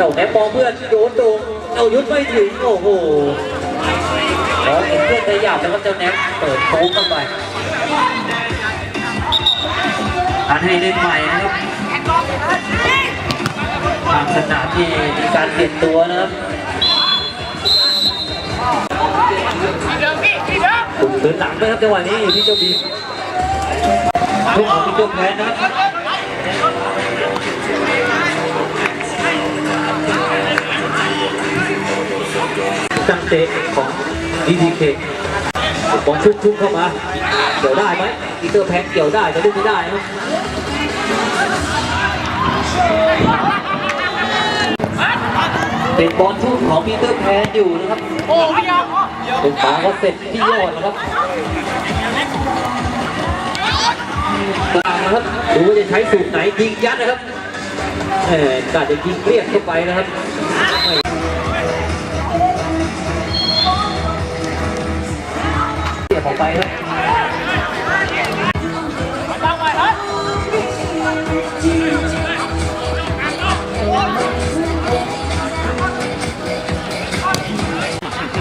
เจ้าแหนมมองเพื่อนโยนโด่งเอายุทธไม่ถึงโอ้โหมอเพื่อนขยับแล้วก็เจ้าแนมเปิดโค้งเข้าไปอันให้เล่นใหม่นะครับทางสนามที่มีการเปลี่ยนตัวนะครับถูกถือหลังด้วยครับจังหวะนี้อยู่ที่เจ้าบีมลูกของพี่เจ้าแพนนะครับ จังเตะของดีดีเคบอลชุบชุบเข้ามา เกี่ยวได้ไหมอีเตอร์แพนเกี่ยวได้แต่ลูกไม่ได้ครับเป็นบอลชุบของปีเตอร์แพนอยู่นะครับโอ้ยเป็นปาก็เสร็จที่ยอดนะครับกลางนะครับดูว่าจะใช้สูตรไหนยิงยัดนะครับแหมกาจะยิงเรียกเข้าไปนะครับ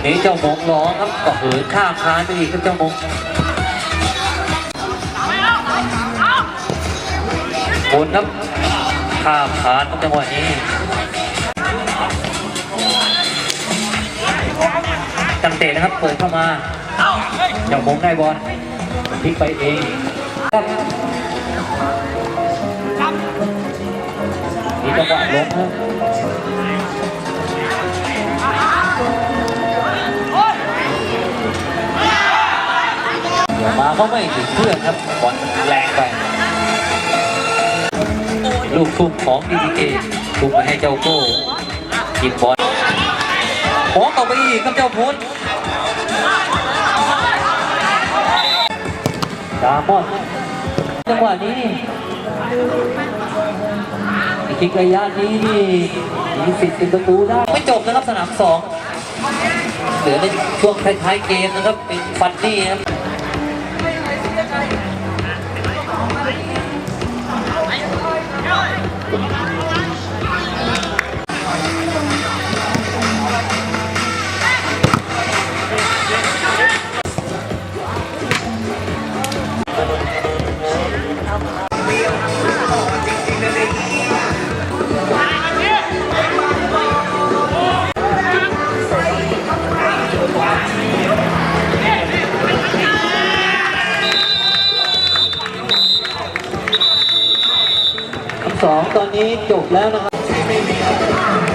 นี่เจ้ามงร้องครับก็เหินข้ามคานไปอีกครับเจ้ามงบนครับข้ามคานครับจังหวะนี้จังเตะนะครับเปิดเข้ามาเจ้ามงได้บอลพลิกไปเองครับมีจังหวะล้มครับ เดี๋ยวมาไม่ถึงเพื่อนครับบอลแรงไป ลูกทุ่มของดีดีเอทุ่มไปให้เจ้าโก้ยิงบอลขอต่อไปอีกครับเจ้าพุทธดามอนจังหวะนี้คิกระยะนี้นี่มีสิทธิ์เป็นประตูได้ไม่จบนะครับสนามสองเหลือในช่วงท้ายๆเกมนะครับ เป็นฟันนี่ครับ สองตอนนี้จบแล้วนะครับ